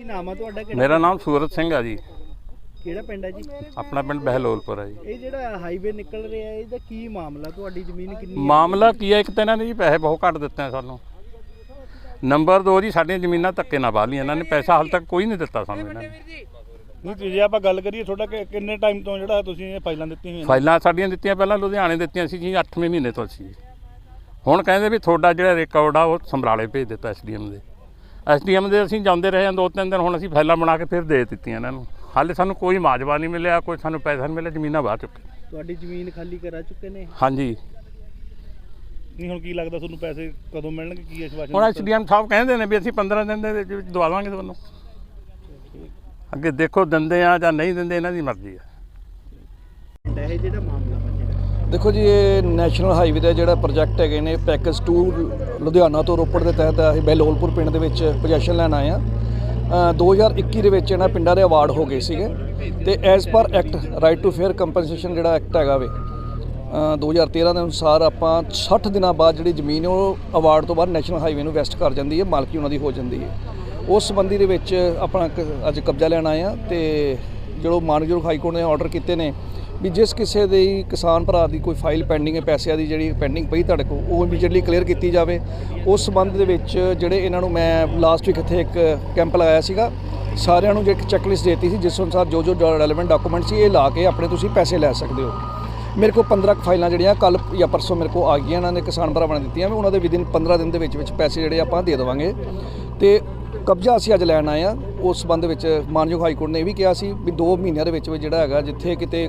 ਕੀ ਨਾਮ ਆ ਤੁਹਾਡਾ ਕਿਹੜਾ ਮੇਰਾ ਨਾਮ ਸੂਰਤ ਸਿੰਘ ਆ ਜੀ। ਕਿਹੜਾ ਪਿੰਡ ਹੈ ਜੀ? ਆਪਣਾ ਪਿੰਡ ਬਹਿਲੋਲਪੁਰ ਆ ਜੀ। ਇਹ ਜਿਹੜਾ ਹਾਈਵੇ ਨਿਕਲ ਰਿਹਾ ਇਹਦਾ ਕੀ ਮਾਮਲਾ? ਤੁਹਾਡੀ ਜ਼ਮੀਨ ਕਿੰਨੀ ਹੈ ਮਾਮਲਾ ਕੀ ਹੈ ਇੱਕ ਤਾਂ ਇਹਨਾਂ ਨੇ ਜੀ ਪੈਸੇ ਬਹੁਤ ਘੱਟ ਦਿੱਤੇ ਆ ਸਾਨੂੰ। ਨੰਬਰ 2 ਜੀ ਸਾਡੀਆਂ ਜ਼ਮੀਨਾਂ ਧੱਕੇ ਨਾਲ ਵਾਹ ਲਈਆਂ। ਇਹਨਾਂ ਨੇ ਪੈਸਾ ਹਾਲ ਤੱਕ ਕੋਈ ਨਹੀਂ ਦਿੱਤਾ ਸਾਨੂੰ ਇਹਨਾਂ ਨੇ। ਨਹੀਂ ਤੇ ਜੇ ਆਪਾਂ ਗੱਲ ਕਰੀਏ ਤੁਹਾਡਾ ਕਿ- ਕਿੰਨੇ ਟਾਈਮ ਤੋਂ ਜਿਹੜਾ ਤੁਸੀਂ ਇਹ ਫਾਈਲਾਂ ਦਿੱਤੀਆਂ ਹੋਈਆਂ ਨੇ? ਫਾਈਲਾਂ ਸਾਡੀਆਂ ਦਿੱਤੀਆਂ ਪਹਿਲਾਂ ਲੁਧਿਆਣੇ ਦਿੱਤੀਆਂ ਸੀ ਜੀ 8ਵੇਂ ਮਹੀਨੇ ਤੋਂ ਸੀ ਹੁਣ ਕਹਿੰਦੇ ਵੀ ਤੁਹਾਡਾ ਜਿਹੜਾ ਰਿਕਾਰਡ ਆ ਉਹ ਸਮਰਾਲੇ ਭੇਜ ਦਿੱਤਾ ਐਸਡੀਐਮ ਦੇ। ਐਸਡੀਐਮ ਦੇ ਅਸੀਂ ਜਾਂਦੇ ਰਹੇ ਹਾਂ ਦੋ ਤਿੰਨ ਦਿਨ ਹੁਣ ਅਸੀਂ ਫਾਈਲਾਂ ਬਣਾ ਕੇ ਫਿਰ ਦੇ ਦਿੱਤੀਆਂ ਇਹਨਾਂ ਨੂੰ। ਹਾਲੇ ਸਾਨੂੰ ਕੋਈ ਮਾਜਵਾ ਨਹੀਂ ਮਿਲਿਆ ਕੋਈ ਸਾਨੂੰ ਪੈਸਾ ਨਹੀਂ ਮਿਲਿਆ ਜ਼ਮੀਨਾਂ ਬਾਹਰ ਚੁੱਕੇ ਤੁਹਾਡੀ ਜ਼ਮੀਨ ਖਾਲੀ ਕਰਾ ਚੁੱਕੇ ਨੇ? ਹਾਂਜੀ। ਨਹੀਂ ਹੁਣ ਕੀ ਲੱਗਦਾ ਤੁਹਾਨੂੰ ਪੈਸੇ ਕਦੋਂ ਮਿਲਣਗੇ? ਕੀ ਵਾਰ ਹੁਣ ਐਸਡੀਐਮ ਸਾਹਿਬ ਕਹਿੰਦੇ ਨੇ ਵੀ ਅਸੀਂ 15 ਦਿਨ ਦੇ ਵਿੱਚ ਦਵਾ ਲਾਂਗੇ ਤੁਹਾਨੂੰ। ਅੱਗੇ ਦੇਖੋ ਦਿੰਦੇ ਆ ਜਾਂ ਨਹੀਂ ਦਿੰਦੇ ਇਹਨਾਂ ਦੀ ਮਰਜ਼ੀ ਆ। ਇਹ ਜਿਹੜਾ ਮਾਮਲਾ ਦੇਖੋ ਜੀ ਇਹ ਨੈਸ਼ਨਲ ਹਾਈਵੇ ਦਾ ਜਿਹੜਾ ਪ੍ਰੋਜੈਕਟ ਹੈਗੇ ਨੇ ਪੈਕੇਜ 2 ਲੁਧਿਆਣਾ ਤੋਂ ਰੋਪੜ ਦੇ ਤਹਿਤ ਅਸੀਂ ਬਹਿਲੋਲਪੁਰ ਪਿੰਡ ਦੇ ਵਿੱਚ ਪੋਜੀਸ਼ਨ ਲੈਣ ਆਏ ਆ। 2021 ਦੇ ਵਿੱਚ ਇਹਨਾਂ ਪਿੰਡਾਂ ਦੇ ਅਵਾਰਡ ਹੋ ਗਏ ਸੀਗੇ। ਤੇ as per act right to fair compensation ਜਿਹੜਾ ਐਕਟ ਹੈਗਾ ਵੇ ਅ, 2013 ਦੇ ਅਨੁਸਾਰ ਆਪਾਂ 60 ਦਿਨਾਂ ਬਾਅਦ ਜਿਹੜੀ ਜ਼ਮੀਨ ਉਹ ਅਵਾਰਡ ਤੋਂ ਬਾਅਦ ਨੈਸ਼ਨਲ ਹਾਈਵੇ ਨੂੰ ਵੈਸਟ ਕਰ ਜਾਂਦੀ ਹੈ ਮਾਲਕੀ ਉਹਨਾਂ ਦੀ ਹੋ ਜਾਂਦੀ ਹੈ। ਉਸ ਸੰਬੰਧੀ ਦੇ ਵਿੱਚ ਆਪਣਾ ਕ- ਅੱਜ ਕਬਜ਼ਾ ਲੈਣ ਆਏ ਆ ਤੇ ਜਿਹੜੋ ਮਾਨਯੋਗ ਹਾਈ ਕੋਰਟ ਨੇ ਆਰਡਰ ਕੀਤੇ ਨੇ ਵੀ ਜਿਸ ਕਿਸੇ ਦੇ ਕਿਸਾਨ ਭਰਾ ਦੀ ਕੋਈ ਫਾਈਲ ਪੈਂਡਿੰਗ ਹੈ, ਪੈਸਿਆਂ ਦੀ ਜਿਹੜੀ ਪੈਂਡਿੰਗ ਪਈ ਤੁਹਾਡੇ ਕੋਲ, ਉਹ ਇਮੀਡੀਏਟਲੀ ਕਲੀਅਰ ਕੀਤੀ ਜਾਵੇ। ਉਸ ਸੰਬੰਧ ਦੇ ਵਿੱਚ ਜਿਹੜੇ ਇਹਨਾਂ ਨੂੰ ਮੈਂ ਲਾਸਟ ਵੀਕ ਇੱਥੇ ਇੱਕ ਕੈਂਪ ਲਗਾਇਆ ਸੀਗਾ, ਸਾਰਿਆਂ ਨੂੰ ਜਿਹੜੀ ਇੱਕ ਚੈੱਕਲਿਸਟ ਦਿੱਤੀ ਸੀ, ਜਿਸ ਅਨੁਸਾਰ ਜੋ ਜੋ ਰੈਲੇਵੈਂਟ ਡਾਕੂਮੈਂਟ ਸੀ, ਇਹ ਲਾ ਕੇ ਆਪਣੇ ਤੁਸੀਂ ਪੈਸੇ ਲੈ ਸਕਦੇ ਹੋ। ਮੇਰੇ ਕੋਲ 15 ਫਾਈਲਾਂ ਜਿਹੜੀਆਂ ਕੱਲ ਜਾਂ ਪਰਸੋਂ ਮੇਰੇ ਕੋਲ ਆ ਗਈਆਂ, ਇਹਨਾਂ ਨੇ ਕਿਸਾਨ ਭਰਾਵਾਂ ਨੇ ਦਿੱਤੀਆਂ ਵੀ ਉਹਨਾਂ ਦੇ ਵਿਦਿਨ 15 ਦਿਨ ਦੇ ਵਿੱਚ ਵਿੱਚ ਪੈਸੇ ਜਿਹੜੇ ਆਪਾਂ ਦੇ ਦੇਵਾਂਗੇ। ਤੇ ਕਬਜ਼ਾ ਅਸੀਂ ਅੱਜ ਲੈਣ ਆਏ ਆ ਉਸ ਸੰਬੰਧ ਵਿੱਚ ਮਾਨਯੋਗ ਹਾਈ ਕੋਰਟ ਨੇ ਇਹ ਵੀ ਕਿਹਾ ਸੀ ਵੀ 2 ਮਹੀਨਿਆਂ ਦੇ ਵਿੱਚ ਵਿੱਚ ਜਿਹੜਾ ਹੈਗਾ, ਜਿੱਥੇ ਕਿਤੇ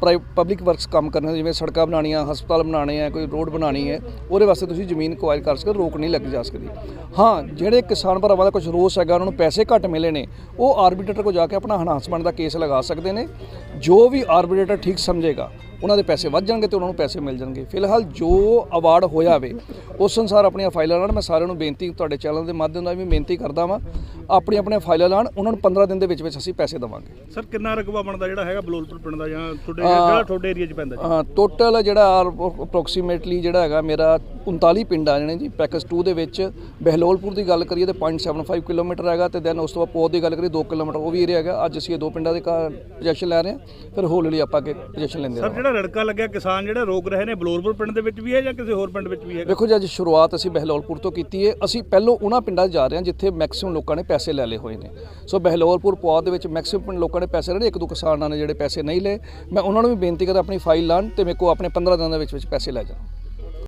ਪਬਲਿਕ ਵਰਕਸ ਕੰਮ ਕਰਨੇ ਜਿਵੇਂ ਸੜਕਾਂ ਬਣਾਉਣੀਆਂ ਹਸਪਤਾਲ ਬਣਾਉਣੇ ਆ ਕੋਈ ਰੋਡ ਬਣਾਉਣੀ ਹੈ ਉਹਦੇ ਵਾਸਤੇ ਤੁਸੀਂ ਜ਼ਮੀਨ ਕੁਆਇਰ ਕਰ ਸਕਦੇ ਹੋ, ਰੋਕ ਨਹੀਂ ਲੱਗ ਜਾ ਸਕਦੀ। ਹਾਂ ਜਿਹੜੇ ਕਿਸਾਨ ਭਰਾਵਾਂ ਦਾ ਕੁਝ ਰੋਸ ਹੈਗਾ ਉਹਨਾਂ ਨੂੰ ਪੈਸੇ ਘੱਟ ਮਿਲੇ ਨੇ ਉਹ ਆਰਬੀਟਰੇਟਰ ਕੋ ਜਾ ਕੇ ਆਪਣਾ ਹਨਾਸਮੈਂਟ ਦਾ ਕੇਸ ਲਗਾ ਸਕਦੇ ਨੇ। ਜੋ ਵੀ ਆਰਬੀਟਰੇਟਰ ਠੀਕ ਸਮਝੇਗਾ ਉਹਨਾਂ ਦੇ ਪੈਸੇ ਵੱਧ ਜਾਣਗੇ ਤੇ ਉਹਨਾਂ ਨੂੰ ਪੈਸੇ ਮਿਲ ਜਾਣਗੇ। ਫਿਲਹਾਲ ਜੋ ਅਵਾਰਡ ਹੋਇਆ ਵੇ ਉਸ ਅਨੁਸਾਰ ਆਪਣੀਆਂ ਫਾਈਲਾਂ ਨਾਲ ਮੈਂ ਸਾਰਿਆਂ ਨੂੰ ਬੇਨਤੀ ਤੁਹਾਡੇ ਚੈਨਲ ਦੇ ਮਾਧਿਅਮ ਨਾਲ ਵੀ ਬੇਨਤੀ ਕਰਦਾ ਵਾਂ। ਆਪਣੀ ਆਪਣੀਆਂ ਫਾਈਲਾਂ ਲਾਣ ਉਹਨਾਂ ਨੂੰ 15 ਦਿਨ ਦੇ ਵਿੱਚ ਵਿੱਚ ਅਸੀਂ ਪੈਸੇ ਦੇਵਾਂਗੇ। ਸਰ ਕਿੰਨਾ ਰਕਬਾ ਬਣਦਾ ਜਿਹੜਾ ਹੈਗਾ ਬਲੋਲਪੁਰ ਪਿੰਡ ਦਾ ਜਾਂ ਤੁਹਾਡੇ ਜਿਹੜਾ ਤੁਹਾਡੇ ਏਰੀਆ 'ਚ ਪੈਂਦਾ ਜੀ? ਟੋਟਲ ਜਿਹੜਾ ਅਪਰੋਕਸੀਮੇਟਲੀ ਜਿਹੜਾ ਹੈਗਾ ਮੇਰਾ 39 ਪਿੰਡ ਆ ਜਾਣੇ ਜੀ ਪੈਕੇਜ 2 ਦੇ ਵਿੱਚ ਬਹਿਲੋਲਪੁਰ ਦੀ ਗੱਲ ਕਰੀਏ ਤੇ 0.75 ਕਿਲੋਮੀਟਰ ਹੈਗਾ ਤੇ ਦੈਨ ਉਸ ਤੋਂ ਬਾਅਦ ਪੋਤ ਦੀ ਗੱਲ ਕਰੀਏ 2 ਕਿਲੋਮੀਟਰ ਉਹ ਵੀ ਏਰੀਆ ਹੈਗਾ। ਅੱਜ ਅਸੀਂ ਇਹ ਦੋ ਪਿੰਡਾਂ ਦੇ ਪੋਜੀਸ਼ਨ ਲੈ ਰਹੇ ਹਾਂ। ਫਿਰ ਹੌਲੀ ਹੌਲੀ ਆਪਾਂ ਅੱਗੇ ਪੋਜੀਸ਼ਨ ਲੈਂਦੇ ਸਰ ਜਿਹੜਾ ਰੜਕਾ ਲੱਗਿਆ ਕਿਸਾਨ ਜਿਹੜੇ ਰੋਕ ਰਹੇ ਨੇ ਬਲੋਲਪੁਰ ਪਿੰਡ ਦੇ ਵਿੱਚ ਵੀ ਹੈ ਜਾਂ ਕਿਸੇ ਹੋਰ ਪਿੰਡ ਵਿੱਚ ਵੀ ਹੈ ਦੇਖੋ ਜੀ ਅੱਜ ਸ਼ੁਰੂਆਤ ਅਸੀਂ ਬਹਿਲੋਲਪੁਰ ਤੋਂ ਕੀਤੀ ਹੈ ਅਸੀਂ ਪਹਿਲੋਂ ਉਹਨਾਂ ਪਿੰਡਾਂ 'ਚ ਜਾ ਰਹੇ ਹਾਂ ਜਿੱਥੇ ਮੈਕਸਿਮਮ ਲੋਕਾਂ ਨੇ ਪੈਸੇ ਲੈ ਲਏ ਹੋਏ ਨੇ। ਸੋ ਬਹਿਲੋਲਪੁਰ ਪੁਆਧ ਦੇ ਵਿੱਚ ਮੈਕਸਿਮਮ ਲੋਕਾਂ ਨੇ ਪੈਸੇ ਲੈ ਲਏ ਇੱਕ ਦੋ ਕਿਸਾਨਾਂ ਨੇ ਜਿਹੜੇ ਪੈਸੇ ਨਹੀਂ ਲਏ। ਮੈਂ ਉਹਨਾਂ ਨੂੰ ਵੀ ਬੇਨਤੀ ਕਰਦਾ ਆਪਣੀ ਫਾਈਲ ਲਾਣ ਤੇ ਮੇਰੇ ਕੋਲ ਆਪਣੇ 15 ਦਿਨਾਂ ਦੇ ਵਿੱਚ ਵਿੱਚ ਪੈਸੇ ਲੈ ਜਾਣ।